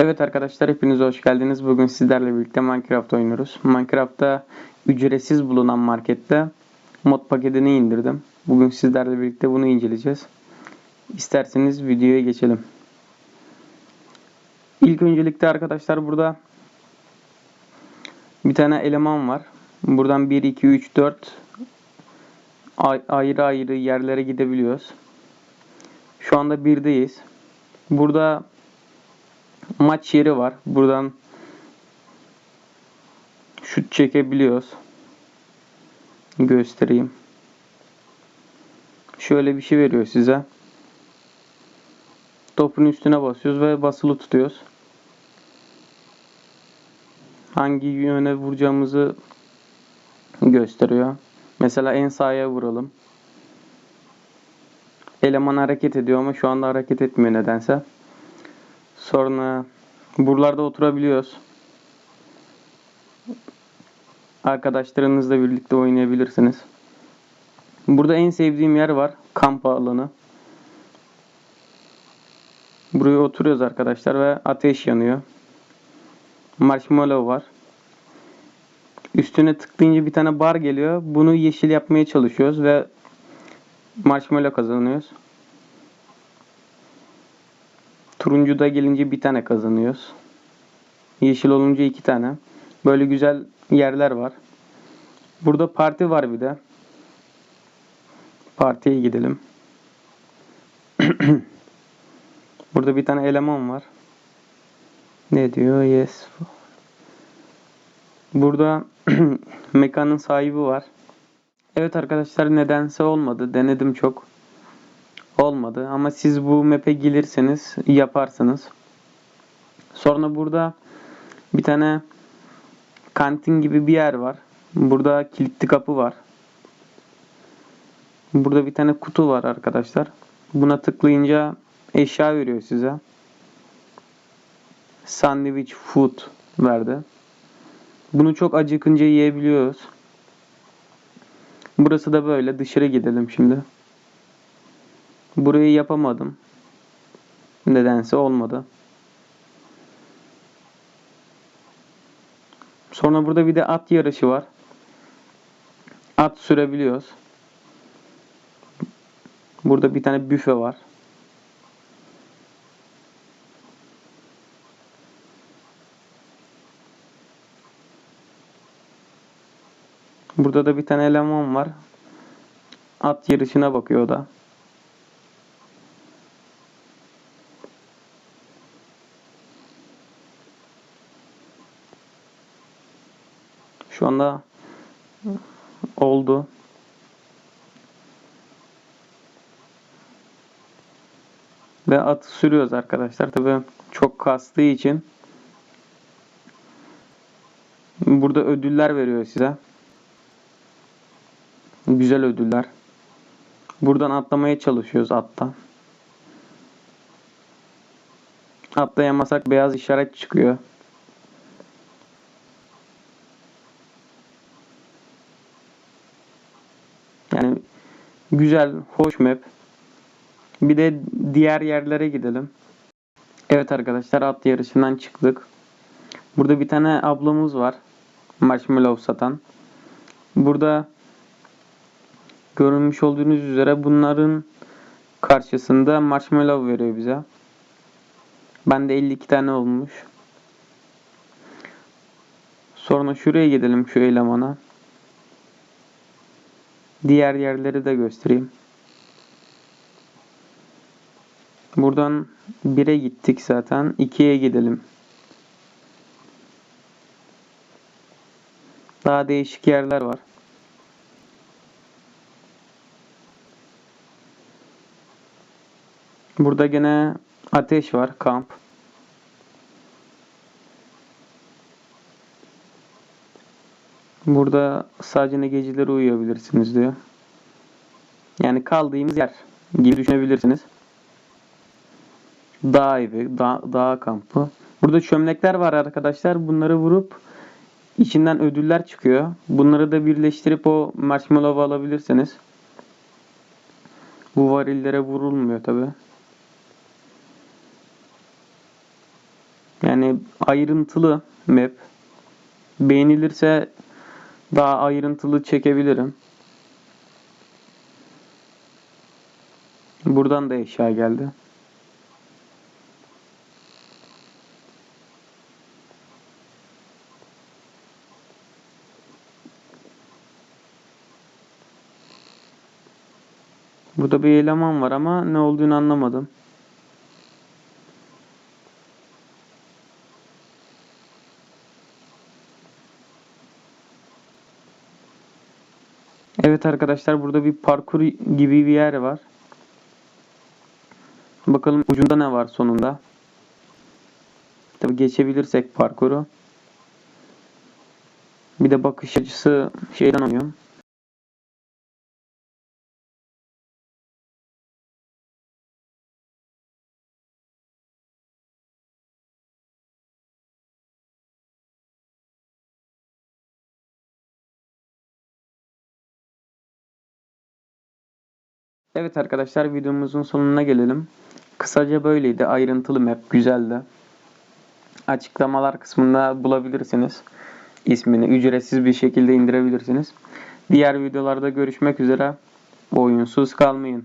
Evet arkadaşlar hepiniz hoş geldiniz. Bugün sizlerle birlikte Minecraft oynuyoruz. Minecraft'ta ücretsiz bulunan markette mod paketini indirdim. Bugün sizlerle birlikte bunu inceleyeceğiz. İsterseniz videoya geçelim. İlk öncelikle arkadaşlar burada bir tane eleman var. Buradan 1, 2, 3, 4 ay- ayrı ayrı yerlere gidebiliyoruz. Şu anda birdeyiz. Burada maç yeri var. Buradan şut çekebiliyoruz. Göstereyim. Şöyle bir şey veriyor size. Topun üstüne basıyoruz ve basılı tutuyoruz. Hangi yöne vuracağımızı gösteriyor. Mesela en sağa vuralım. Eleman hareket ediyor ama şu anda hareket etmiyor nedense. Sonra buralarda oturabiliyoruz. Arkadaşlarınızla birlikte oynayabilirsiniz. Burada en sevdiğim yer var. Kamp alanı. Buraya oturuyoruz arkadaşlar ve ateş yanıyor. Marshmallow var. Üstüne tıklayınca bir tane bar geliyor. Bunu yeşil yapmaya çalışıyoruz ve marshmallow kazanıyoruz. Turuncu da gelince bir tane kazanıyoruz. Yeşil olunca iki tane. Böyle güzel yerler var. Burada parti var bir de. Partiye gidelim. Burada bir tane eleman var. Ne diyor? Yes. Burada mekanın sahibi var. Evet arkadaşlar nedense olmadı. Denedim çok. Olmadı ama siz bu map'e gelirseniz yaparsınız. Sonra burada bir tane kantin gibi bir yer var. Burada kilitli kapı var. Burada bir tane kutu var arkadaşlar. Buna tıklayınca eşya veriyor size. Sandwich food verdi. Bunu çok acıkınca yiyebiliyoruz. Burası da böyle. Dışarı gidelim şimdi. Burayı yapamadım. Nedense olmadı. Sonra burada bir de at yarışı var. At sürebiliyoruz. Burada bir tane büfe var. Burada da bir tane eleman var. At yarışına bakıyor o da. Şu anda oldu. Ve atı sürüyoruz arkadaşlar. Tabi çok kastığı için burada ödüller veriyor size. Güzel ödüller. Buradan atlamaya çalışıyoruz attan. Atlayamasak beyaz işaret çıkıyor. Yani güzel, hoş map. Bir de diğer yerlere gidelim. Evet arkadaşlar at yarışından çıktık. Burada bir tane ablamız var. Marshmallow satan. Burada görünmüş olduğunuz üzere bunların karşısında marshmallow veriyor bize. Bende 52 tane olmuş. Sonra şuraya gidelim şu elemana. Diğer yerleri de göstereyim. Buradan 1'e gittik zaten. 2'ye gidelim. Daha değişik yerler var. Burada gene ateş var, kamp. Burada sadece ne geceleri uyuyabilirsiniz diyor. Yani kaldığımız yer gibi düşünebilirsiniz. Dağ evi, dağ, dağ kampı. Burada çömlekler var arkadaşlar. Bunları vurup içinden ödüller çıkıyor. Bunları da birleştirip o marshmallow alabilirsiniz. Bu varillere vurulmuyor tabi. Yani ayrıntılı map. Beğenilirse daha ayrıntılı çekebilirim. Buradan da eşya geldi. Burada bir eleman var ama ne olduğunu anlamadım. Evet arkadaşlar burada bir parkur gibi bir yer var. Bakalım ucunda ne var sonunda. Tabi geçebilirsek parkuru. Bir de bakış açısı şeyden oluyor. Evet arkadaşlar videomuzun sonuna gelelim. Kısaca böyleydi. Ayrıntılı map. Güzeldi. Açıklamalar kısmında bulabilirsiniz. İsmini ücretsiz bir şekilde indirebilirsiniz. Diğer videolarda görüşmek üzere. Oyunsuz kalmayın.